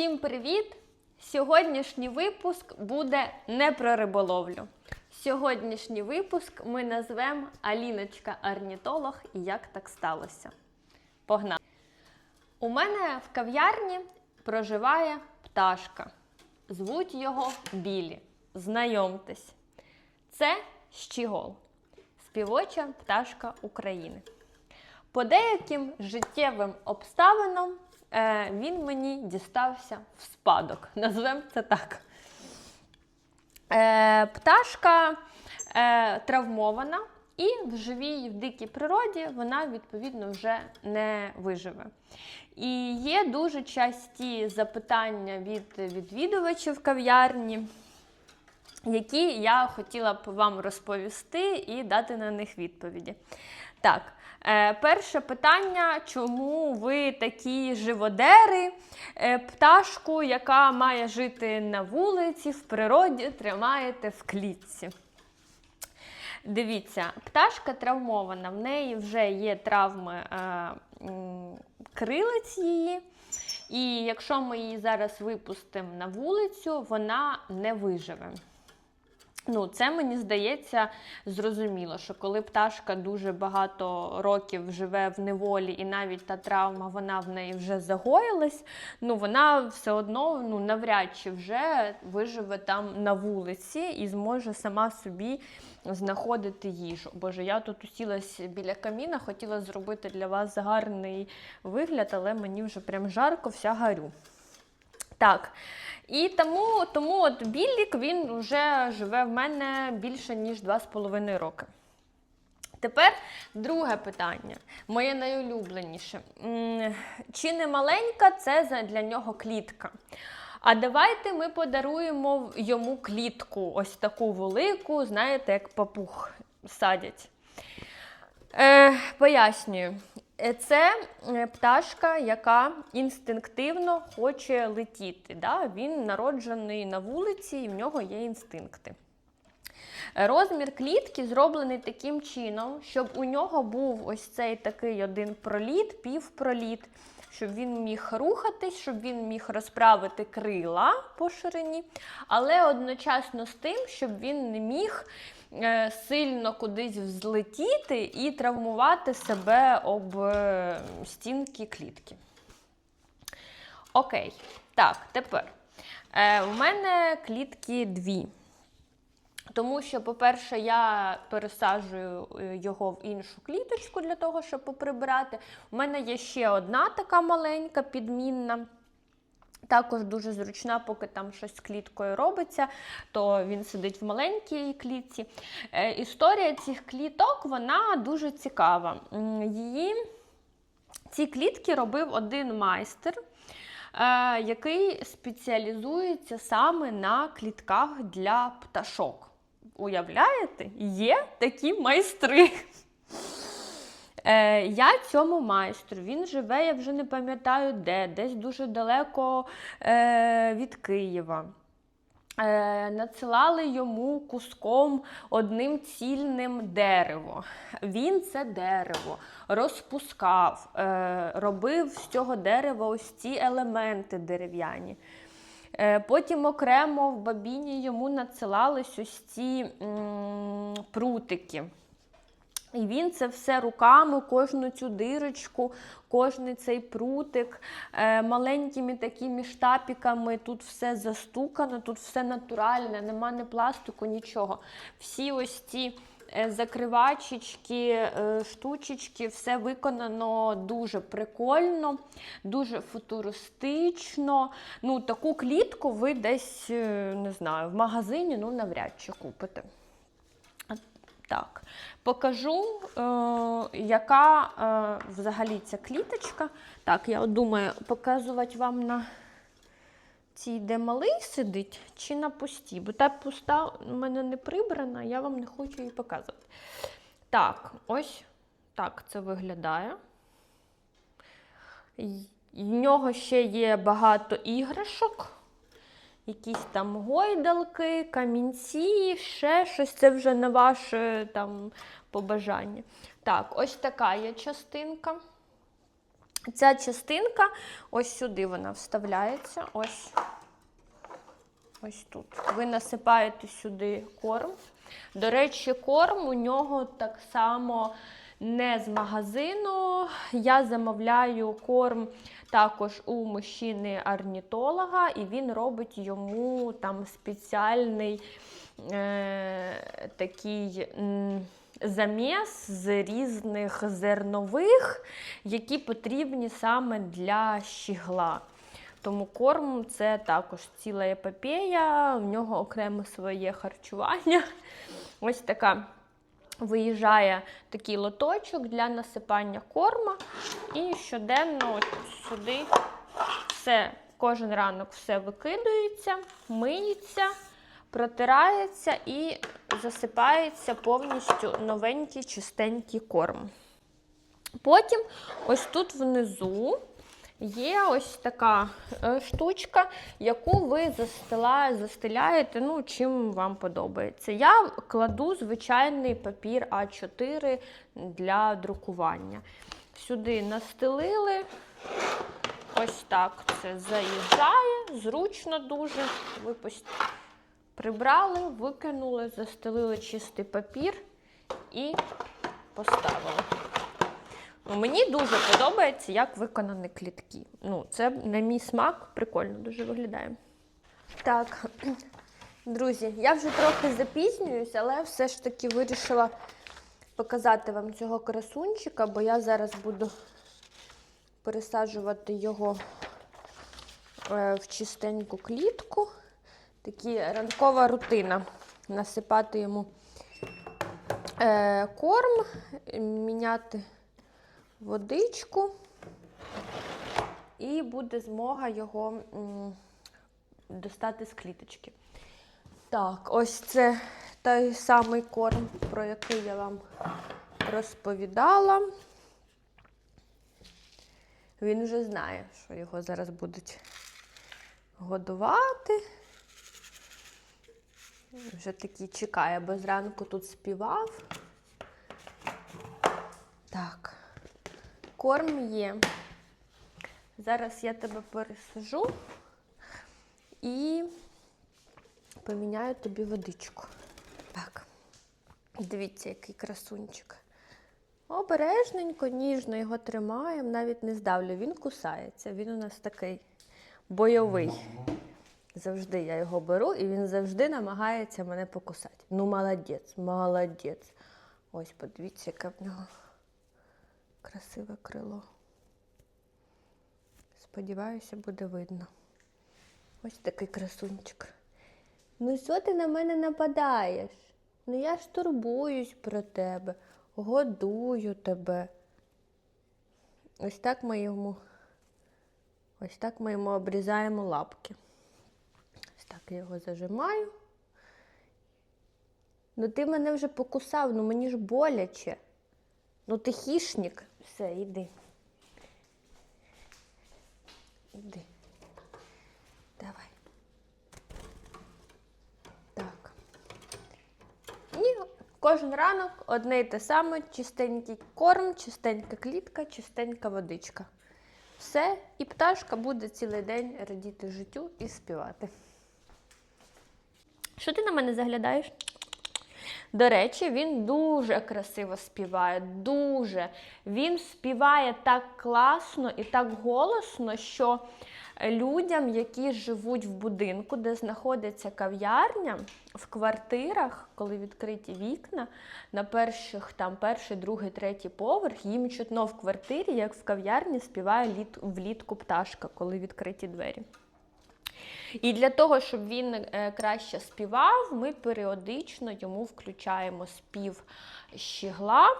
Всім привіт! Сьогоднішній випуск буде не про риболовлю. Сьогоднішній випуск ми назвемо Аліночка орнітолог і як так сталося. Погнали! У мене в кав'ярні проживає пташка. Звуть його Білі. Знайомтесь. Це Щігол, співоча пташка України. По деяким життєвим обставинам він мені дістався в спадок. Назвемо це так. Е, пташка е, травмована, і в живій в дикій природі вона, відповідно, вже не виживе. І є дуже часті запитання від відвідувачів кав'ярні, які я хотіла б вам розповісти і дати на них відповіді. Так, е, перше питання: чому ви такі живодери, е, пташку, яка має жити на вулиці, в природі, тримаєте в клітці? Дивіться, пташка травмована, в неї вже є травми е, м, крилиць її. І якщо ми її зараз випустимо на вулицю, вона не виживе. Ну, це мені здається зрозуміло, що коли пташка дуже багато років живе в неволі, і навіть та травма вона в неї вже загоїлась, ну вона все одно ну, навряд чи вже виживе там на вулиці і зможе сама собі знаходити їжу. Боже, я тут усілась біля каміна, хотіла зробити для вас гарний вигляд, але мені вже прям жарко, вся гарю. Так. І тому, тому от Біллік він вже живе в мене більше, ніж 2,5 роки. Тепер друге питання, моє найулюбленіше. Чи не маленька це для нього клітка? А давайте ми подаруємо йому клітку, ось таку велику, знаєте, як папух садять. Е, пояснюю. Е, Це е, пташка, яка інстинктивно хоче летіти. Да? Він народжений на вулиці і в нього є інстинкти. Е, Розмір клітки зроблений таким чином, щоб у нього був ось цей такий один проліт, півпроліт, щоб він міг рухатись, щоб він міг розправити крила по ширині, але одночасно з тим, щоб він не міг сильно кудись взлетіти і травмувати себе об е, стінки клітки. Окей, так, тепер. Е, у мене клітки дві. Тому що, по-перше, я пересаджую е, його в іншу кліточку для того, щоб поприбирати. У мене є ще одна така маленька, підмінна. Також дуже зручна, поки там щось з кліткою робиться, то він сидить в маленькій клітці. Е, історія цих кліток вона дуже цікава. Її ці клітки робив один майстер, е, який спеціалізується саме на клітках для пташок. Уявляєте, є такі майстри. Е, я цьому майстру, він живе, я вже не пам'ятаю де, десь дуже далеко е, від Києва. Е, надсилали йому куском одним цільним дерево. Він це дерево розпускав, е, робив з цього дерева ось ці елементи дерев'яні. Е, Потім окремо в бабіні йому надсилались ось ці м, прутики. І він це все руками, кожну цю дирочку, кожний цей прутик, е, маленькими такими штапіками. Тут все застукано, тут все натуральне, нема ні пластику, нічого. Всі ось ці е, закривачечки, е, штучечки, все виконано дуже прикольно, дуже футуристично. Ну, таку клітку ви десь, не знаю, в магазині ну, навряд чи купите. Так, покажу, е, яка е, взагалі ця кліточка. Так, я думаю, показувати вам на цій, де малий сидить, чи на пустій. Бо та пуста у мене не прибрана, я вам не хочу її показувати. Так, ось так це виглядає. В нього ще є багато іграшок якісь там гойдалки, камінці, ще щось. Це вже на ваше там побажання. Так, ось така є частинка. Ця частинка, ось сюди вона вставляється. Ось. Ось тут. Ви насипаєте сюди корм. До речі, корм у нього так само не з магазину. Я замовляю корм також у мужчини-орнітолога, і він робить йому там спеціальний е, такий. Заміс з різних зернових, які потрібні саме для щігла. Тому корм це також ціла епопея, в нього окреме своє харчування. Ось така виїжджає такий лоточок для насипання корма. І щоденно от сюди все, кожен ранок все викидується, миється, протирається і засипається повністю новенький чистенький корм. Потім ось тут внизу є ось така е, штучка, яку ви застеляєте, ну, чим вам подобається. Я кладу звичайний папір А4 для друкування. Сюди настелили. Ось так це заїжджає, зручно дуже. Ви прибрали, викинули, застелили чистий папір і поставили. Мені дуже подобається, як виконані клітки. Ну, це на мій смак прикольно дуже виглядає. Так, друзі, я вже трохи запізнююсь, але все ж таки вирішила показати вам цього красунчика, бо я зараз буду пересаджувати його е, в чистеньку клітку. Такі ранкова рутина. Насипати йому е, корм, міняти водичку, і буде змога його достати з кліточки. Так, ось це той самий корм, про який я вам розповідала. Він вже знає, що його зараз будуть годувати. Вже такий чекає, бо зранку тут співав. Так, корм є. Зараз я тебе пересажу і поміняю тобі водичку. Так. Дивіться, який красунчик. Обережненько, ніжно його тримаємо, навіть не здавлю. Він кусається. Він у нас такий бойовий. Завжди я його беру, і він завжди намагається мене покусати. Ну, молодець, молодець. Ось, подивіться, яке в нього красиве крило. Сподіваюся, буде видно. Ось такий красунчик. Ну, що ти на мене нападаєш? Ну я ж турбуюсь про тебе, годую тебе. Ось так ми йому, ось так ми йому обрізаємо лапки. Ось так я його зажимаю. Ну ти мене вже покусав, ну мені ж боляче. Ну ти хішник. Все, йди. Іди. Давай. Так. І кожен ранок одне й те саме: чистенький корм, чистенька клітка, чистенька водичка. Все, і пташка буде цілий день радіти життю і співати. Що ти на мене заглядаєш? До речі, він дуже красиво співає. Дуже. Він співає так класно і так голосно, що людям, які живуть в будинку, де знаходиться кав'ярня, в квартирах, коли відкриті вікна, на перших там перший, другий, третій поверх, їм чутно в квартирі, як в кав'ярні співає літ, влітку пташка, коли відкриті двері. І для того, щоб він е, краще співав, ми періодично йому включаємо спів щігла,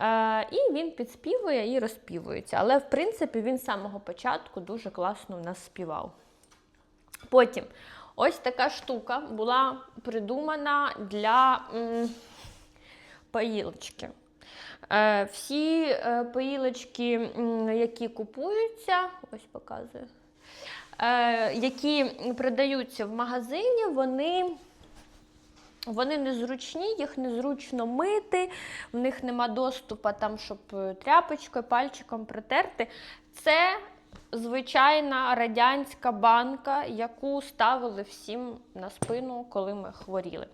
е, і він підспівує і розпівується. Але, в принципі, він з самого початку дуже класно в нас співав. Потім ось така штука була придумана для м, поїлочки. Е, всі поїлочки, які купуються, ось показую які продаються в магазині, вони, вони незручні, їх незручно мити, в них нема доступу, там, щоб е, тряпочкою, пальчиком протерти. Це звичайна радянська банка, яку ставили всім на спину, коли ми хворіли.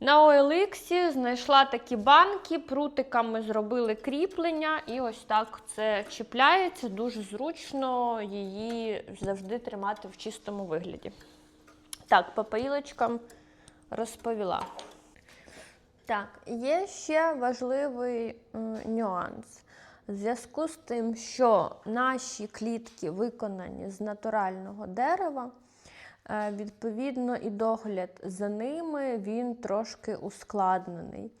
На OLX знайшла такі банки, прутиками зробили кріплення, і ось так це чіпляється. Дуже зручно її завжди тримати в чистому вигляді. Так, по паїлочкам розповіла. Так, є ще важливий нюанс. В зв'язку з тим, що наші клітки виконані з натурального дерева, відповідно, і догляд за ними він трошки ускладнений.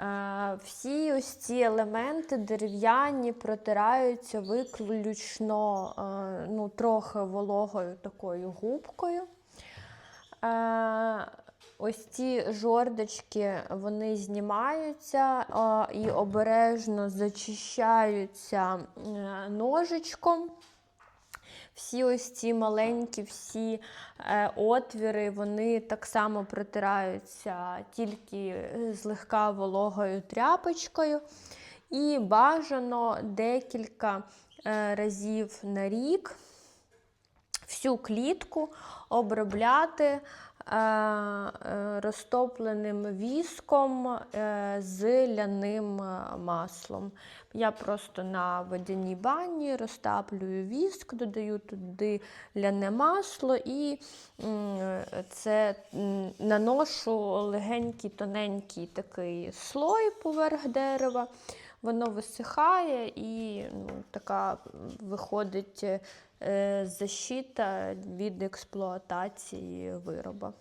Е, Всі ось ці елементи дерев'яні протираються виключно е, ну, трохи вологою такою губкою. Е, Ось ці жордочки вони знімаються і обережно зачищаються е, ножичком. Всі ось ці маленькі всі е, отвіри, вони так само протираються тільки злегка вологою тряпочкою. І бажано декілька е, разів на рік всю клітку обробляти розтопленим віском е, з ляним е, маслом. Я просто на водяній бані розтаплюю віск, додаю туди ляне масло і це наношу легенький, тоненький такий слой поверх дерева. Воно висихає і ну, така виходить е, защита від експлуатації вироба.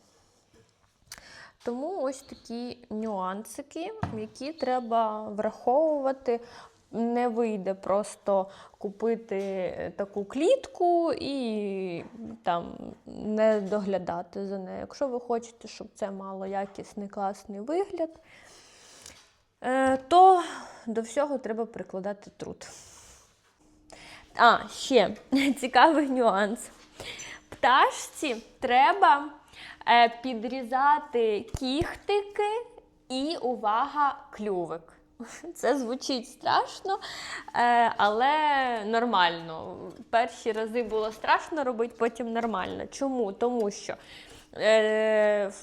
Тому ось такі нюансики, які треба враховувати. Не вийде просто купити таку клітку і там не доглядати за нею. Якщо ви хочете, щоб це мало якісний класний вигляд, е, то до всього треба прикладати труд. А, ще цікавий нюанс. Пташці треба е, підрізати кіхтики і увага, клювик. Це звучить страшно, е, але нормально. Перші рази було страшно робити, потім нормально. Чому? Тому що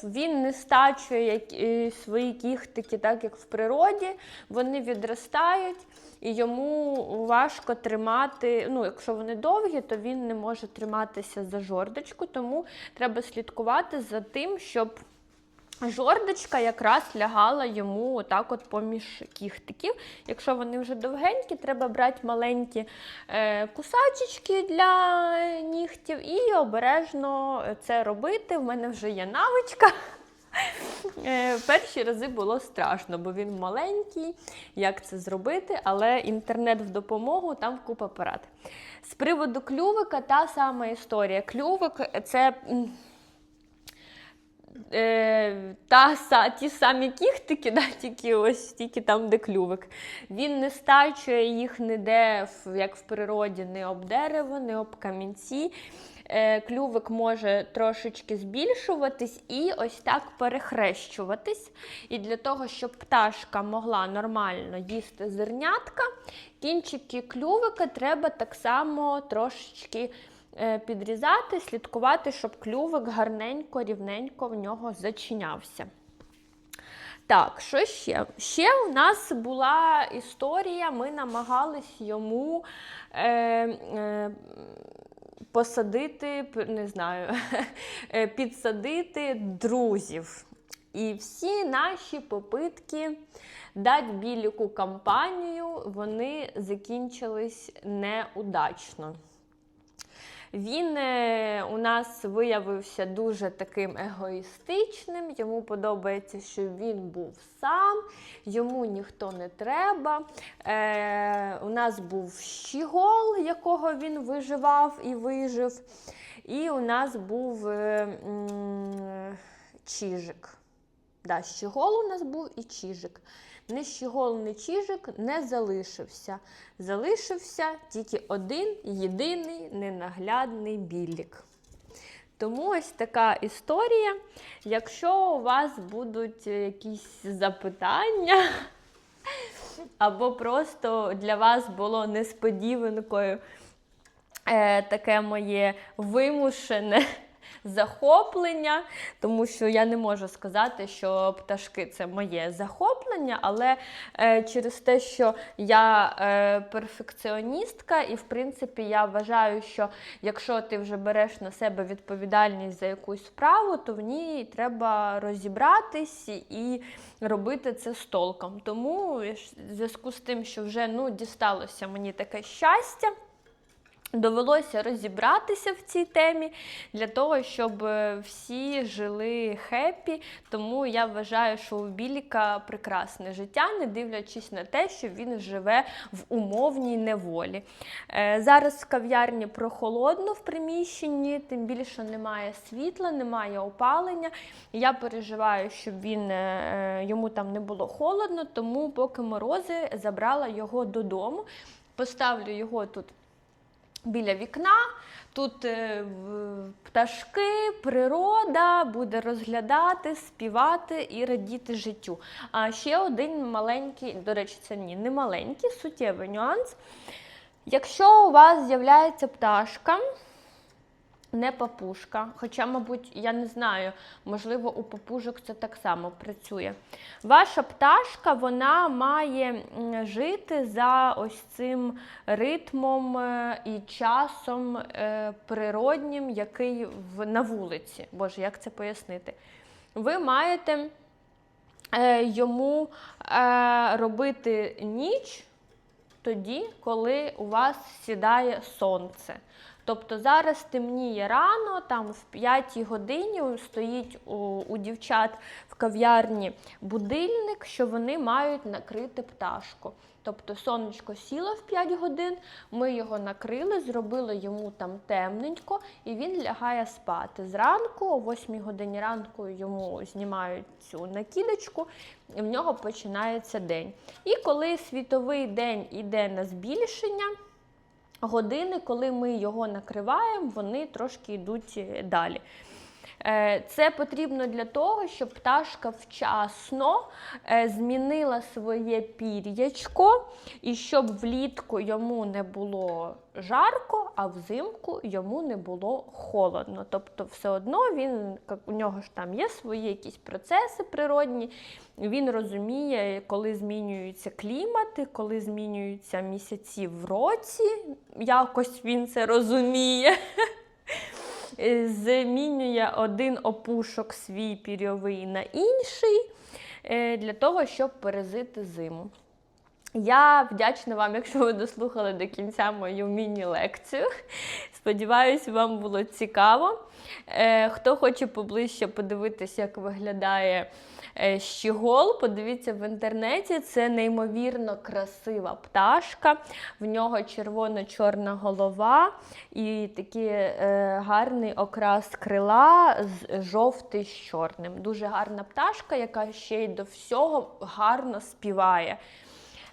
він не стачує е, свої кіхтики, так як в природі, вони відростають. І йому важко тримати, ну, якщо вони довгі, то він не може триматися за жордочку, тому треба слідкувати за тим, щоб жордочка якраз лягала йому отак от поміж кіхтиків. Якщо вони вже довгенькі, треба брати маленькі е, кусачечки для нігтів і обережно це робити. В мене вже є навичка. Е, Перші рази було страшно, бо він маленький, як це зробити, але інтернет в допомогу, там купа порад. З приводу клювика та сама історія. Клювик це. Е, та, са, ті самі кіхтики, да, тільки ось тільки там, де клювик. Він не стачує їх ніде, як в природі, не об дерево, не об камінці. Е, клювик може трошечки збільшуватись і ось так перехрещуватись. І для того, щоб пташка могла нормально їсти зернятка, кінчики клювика треба так само трошечки підрізати, слідкувати, щоб клювик гарненько, рівненько в нього зачинявся. Так, що ще? Ще у нас була історія, ми намагались йому е, е, посадити, не знаю, е, підсадити друзів. І всі наші попитки дати біліку кампанію, вони закінчились неудачно. Він е, у нас виявився дуже таким егоїстичним. Йому подобається, щоб він був сам, йому ніхто не треба. Е, у нас був щігол, якого він виживав і вижив. І у нас був е, м, чижик. Да, щігол у нас був і чижик. Щігол, чижик не залишився. Залишився тільки один єдиний ненаглядний білік. Тому ось така історія. Якщо у вас будуть якісь запитання, або просто для вас було несподіванкою е, таке моє вимушене захоплення, тому що я не можу сказати, що пташки це моє захоплення, але е, через те, що я е, перфекціоністка, і в принципі я вважаю, що якщо ти вже береш на себе відповідальність за якусь справу, то в ній треба розібратись і робити це з толком. Тому в зв'язку з тим, що вже ну, дісталося мені таке щастя. Довелося розібратися в цій темі для того, щоб е, всі жили хеппі. Тому я вважаю, що у Біліка прекрасне життя, не дивлячись на те, що він живе в умовній неволі. Е, Зараз в кав'ярні прохолодно в приміщенні, тим більше немає світла, немає опалення. Я переживаю, щоб він е, йому там не було холодно, тому поки морози забрала його додому. Поставлю його тут біля вікна. Тут е, пташки, природа буде розглядати, співати і радіти життю. А ще один маленький, до речі, це ні, не маленький, суттєвий нюанс. Якщо у вас з'являється пташка, не папушка, хоча, мабуть, я не знаю, можливо, у папужок це так само працює. Ваша пташка вона має жити за ось цим ритмом е, і часом е, природнім, який на вулиці. Боже, як це пояснити? Ви маєте е, йому робити ніч тоді, коли у вас сідає сонце. Тобто зараз темніє рано, там в 5 годині стоїть у, у дівчат в кав'ярні будильник, що вони мають накрити пташку. Тобто сонечко сіло в 5 годин, ми його накрили, зробили йому там темненько, і він лягає спати. Зранку, о 8 годині ранку, йому знімають цю накидочку, і в нього починається день. І коли світовий день іде на збільшення, години, коли ми його накриваємо, вони трошки йдуть е, далі. Е, Це потрібно для того, щоб пташка вчасно е, змінила своє пір'ячко, і щоб влітку йому не було жарко, а взимку йому не було холодно. Тобто, все одно він у нього ж там є свої якісь процеси природні. Він розуміє, коли змінюються клімати, коли змінюються місяці в році. Якось він це розуміє. Змінює один опушок свій пірьовий на інший е, для того, щоб перезити зиму. Я вдячна вам, якщо ви дослухали до кінця мою міні-лекцію. Сподіваюсь, вам було цікаво. Е, Хто хоче поближче подивитися, як виглядає щігол, подивіться в інтернеті. Це неймовірно красива пташка. В нього червоно-чорна голова і такий е, гарний окрас крила з жовтий з чорним. Дуже гарна пташка, яка ще й до всього гарно співає.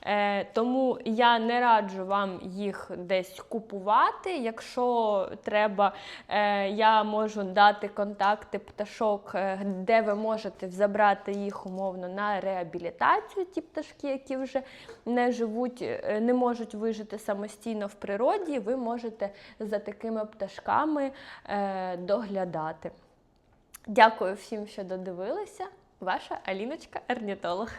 Е, тому я не раджу вам їх десь купувати. Якщо треба, е, я можу дати контакти пташок, е, де ви можете забрати їх умовно на реабілітацію, ті пташки, які вже не живуть, е, не можуть вижити самостійно в природі. Ви можете за такими пташками е, доглядати. Дякую всім, що додивилися. Ваша Аліночка Орнітолог.